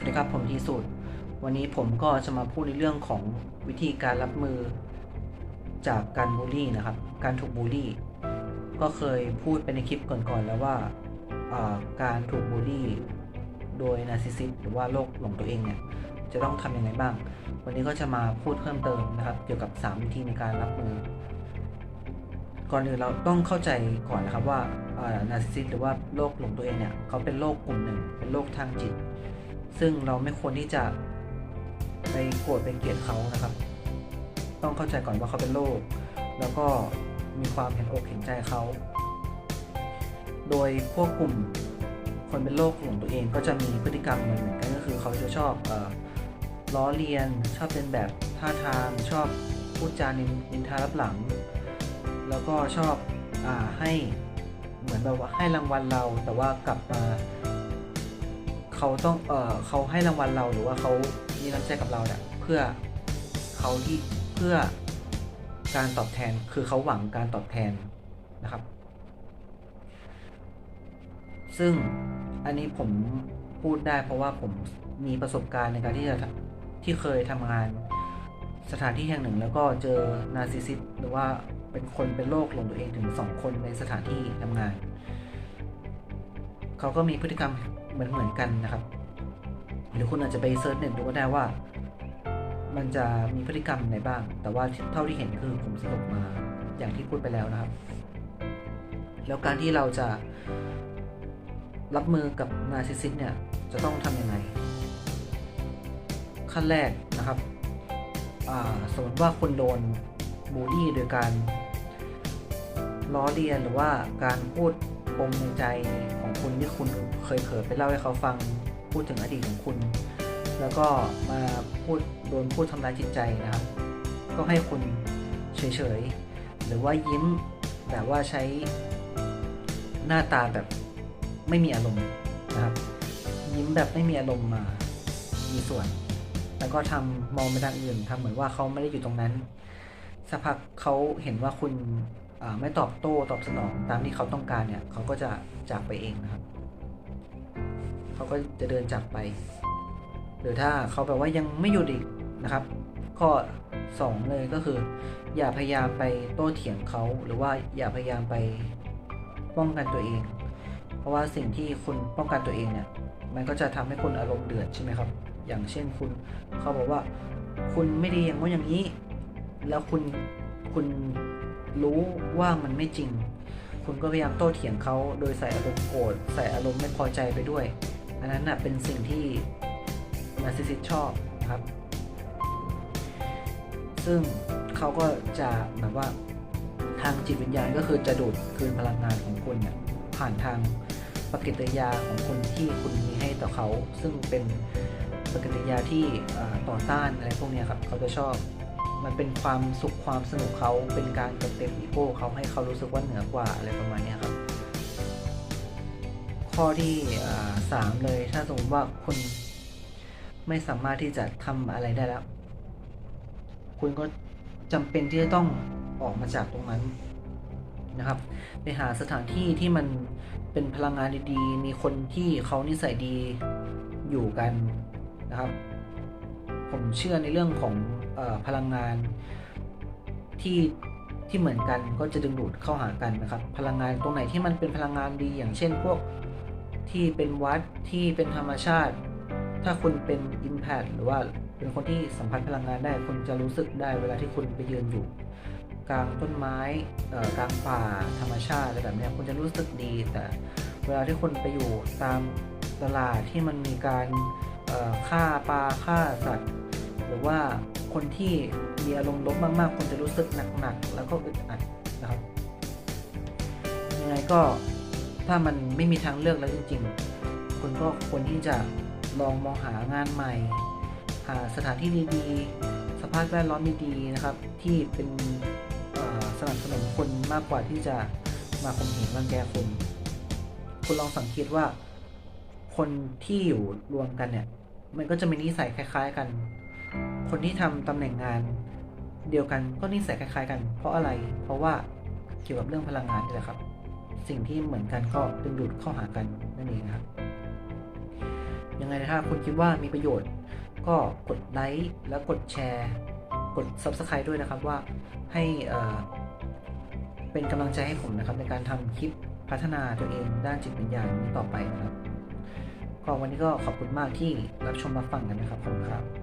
สวัสดีครับ ผมทีสุด วันนี้ผมก็จะมาพูดในเรื่องของวิธีการรับมือจากการบูลลี่นะครับ การถูกบูลลี่ ก็เคยพูดไปในคลิปก่อนๆแล้วว่าาการถูกบูลลี่ โดยนาร์ซิสซิสหรือว่าโรคหลงตัวเองเนี่ยจะต้องทำยังไงบ้าง วันนี้ก็จะมาพูดเพิ่มเติมนะครับ เกี่ยวกับ 3 วิธีในการรับมือ ก่อนอื่นเราต้องเข้าใจก่อนนะครับว่านาร์ซิสซิสหรือว่าโรคหลงตัวเองเนี่ยเขาเป็นโรคกลุ่มหนึ่งเป็นโรคทางจิต ซึ่งเราไม่ควรที่จะไปโกรธไปเกลียดเขานะครับ ต้องเข้าใจก่อนว่าเขาเป็นโรคแล้วก็มีความเห็นอกเห็นใจเขา โดยพวกกลุ่มคนเป็นโรคหลงตัวเองก็จะมีพฤติกรรมเหมือนกันก็คือเขาจะชอบอล้อเลียน ชอบเป็นแบบท่าทาง ชอบพูดจานินินทารับหลัง แล้วก็ชอบอให้เหมือนแบบว่าให้รางวัลเราแต่ว่ากลับมา เขาต้องเออเขาให้รางวัลเราหรือว่าเขามีน้ำใจกับเราเนี่ยเพื่อเขาที่เพื่อการตอบแทนคือเขาหวังการตอบแทนนะครับ ซึ่งอันนี้ผมพูดได้เพราะว่าผมมีประสบการณ์ในการที่จะที่เคยทำงานสถานที่แห่งหนึ่ง แล้วก็เจอนาซิซิสหรือว่าเป็นคนเป็นโรคหลงตัวเองถึงสองคนในสถานที่ทำงาน เขาก็มีพฤติกรรม เหมือนเหมือนกันนะครับ หรือคุณอาจจะไปเซิร์ชเน็ตดูก็ได้ว่า มันจะมีพฤติกรรมไหนบ้าง แต่ว่าเท่าที่เห็นคือผมสรุปมาอย่างที่พูดไปแล้วนะครับ แล้วการที่เราจะรับมือกับนาซิสซิสเนี่ยจะต้องทำยังไง ขั้นแรกนะครับสมมติว่าคุณโดนบูลลี่โดยการล้อเลียนหรือว่าการพูดปมในใจ คุณที่คุณเคยเผลอไปเล่าให้เขาฟังพูดถึงอดีตของคุณ แล้วก็มาพูดโดนพูดทำร้ายจิตใจนะครับ ก็ให้คุณเฉยๆ หรือว่ายิ้มแบบว่าใช้หน้าตาแบบไม่มีอารมณ์นะครับ ยิ้มแบบไม่มีอารมณ์มามีส่วน แล้วก็ทำมองไปทางอื่นทำเหมือนว่าเขาไม่ได้อยู่ตรงนั้นสักพักเขาเห็นว่าคุณ ไม่ตอบโต้ตอบสนองตามที่เขาต้องการเนี่ยเขาก็จะจากไปเองนะครับ เขาก็จะเดินจากไป หรือถ้าเขาแบบว่ายังไม่หยุดอีกนะครับ ข้อสองเลยก็คือ อย่าพยายามไปโต้เถียงเขาหรือว่าอย่าพยายามไปป้องกันตัวเอง เพราะว่าสิ่งที่คุณป้องกันตัวเองเนี่ยมันก็จะทำให้คุณอารมณ์เดือดใช่ไหมครับ อย่างเช่นคุณเขาบอกว่า คุณไม่ดีอย่างว่าอย่างนี้ แล้วคุณคุณ รู้ว่ามันไม่จริง คุณก็พยายามโต้เถียงเขาโดยใส่อารมณ์โกรธใส่อารมณ์ไม่พอใจไปด้วย อันนั้นน่ะเป็นสิ่งที่นาซิสซิสชอบนะครับ ซึ่งเขาก็จะแบบว่าทางจิตวิญญาณก็คือจะดูดคืนพลังงานของคุณเนี่ยผ่านทางปฏิกิริยาของคุณที่คุณมีให้ต่อเขา ซึ่งเป็นปฏิกิริยาที่ต่อต้านอะไรพวกนี้ครับ เขาจะชอบ มันเป็นความสุขความสนุกเขาเป็นการเติมเต็มอีโก้เขาให้เขารู้สึกว่าเหนือกว่าอะไรประมาณนี้ครับ ข้อที่สามเลยถ้าสมมติว่าคุณไม่สามารถที่จะทำอะไรได้แล้ว คุณก็จำเป็นที่จะต้องออกมาจากตรงนั้นนะครับ ไปหาสถานที่ที่มันเป็นพลังงานดีๆ มีคนที่เขานิสัยดีอยู่กันนะครับ ผมเชื่อในเรื่องของอพลังงานที่ที่เหมือนกันก็จะดึงดูดเข้าหากันนะครับ พลังงานตรงไหนที่มันเป็นพลังงานดี อย่างเช่นพวกที่เป็นวัดที่เป็นธรรมชาติ ถ้าคุณเป็น Impact หรือว่าเป็นคนที่สัมผัสพลังงานได้คุณจะรู้สึกได้เวลาที่คุณไปยืนอยู่ กลางต้นไม้กลางป่าธรรมชาติอะไรแบบนี้คุณจะรู้สึกดีแต่เวลาที่คุณไปอยู่ตามตลาดที่มันมีการฆ่าปลาฆ่าสัตว์ หรือว่าคนที่มีอารมณ์ลบมากๆคุณจะรู้สึกหนักๆ แล้วก็อึดอัดนะครับยังไงก็ถ้ามันไม่มีทางเลือกแล้วจริงๆ คุณก็ควรที่จะลองมองหางานใหม่ หาสถานที่ดีๆ สภาพแวดล้อมดีๆนะครับ ที่เป็นสนับสนุนคนมากกว่าที่จะมาข่มเหงรังแกคุณคุณลองสังเกตว่า คนที่อยู่รวมกันเนี่ย มันก็จะมีนิสัยคล้าย ๆ กัน คนที่ทำตำแหน่งงานเดียวกันก็นิสัยคล้ายๆ กัน เพราะอะไร เพราะว่าเกี่ยวกับเรื่องพลังงานนี่แหละครับ สิ่งที่เหมือนกันก็ดึงดูดเข้าหากันนั่นเองนะครับ ยังไงถ้าคุณคิดว่ามีประโยชน์ ก็กดไลค์แล้วกดแชร์ กด Subscribe ด้วยนะครับว่าให้เป็นกำลังใจให้ผมนะครับ ในการทำคลิปพัฒนาตัวเองด้านจิตวิญญาณต่อไปนะครับก็วันนี้ก็ขอบคุณมากที่รับชมรับฟังกันนะครับขอบคุณครับ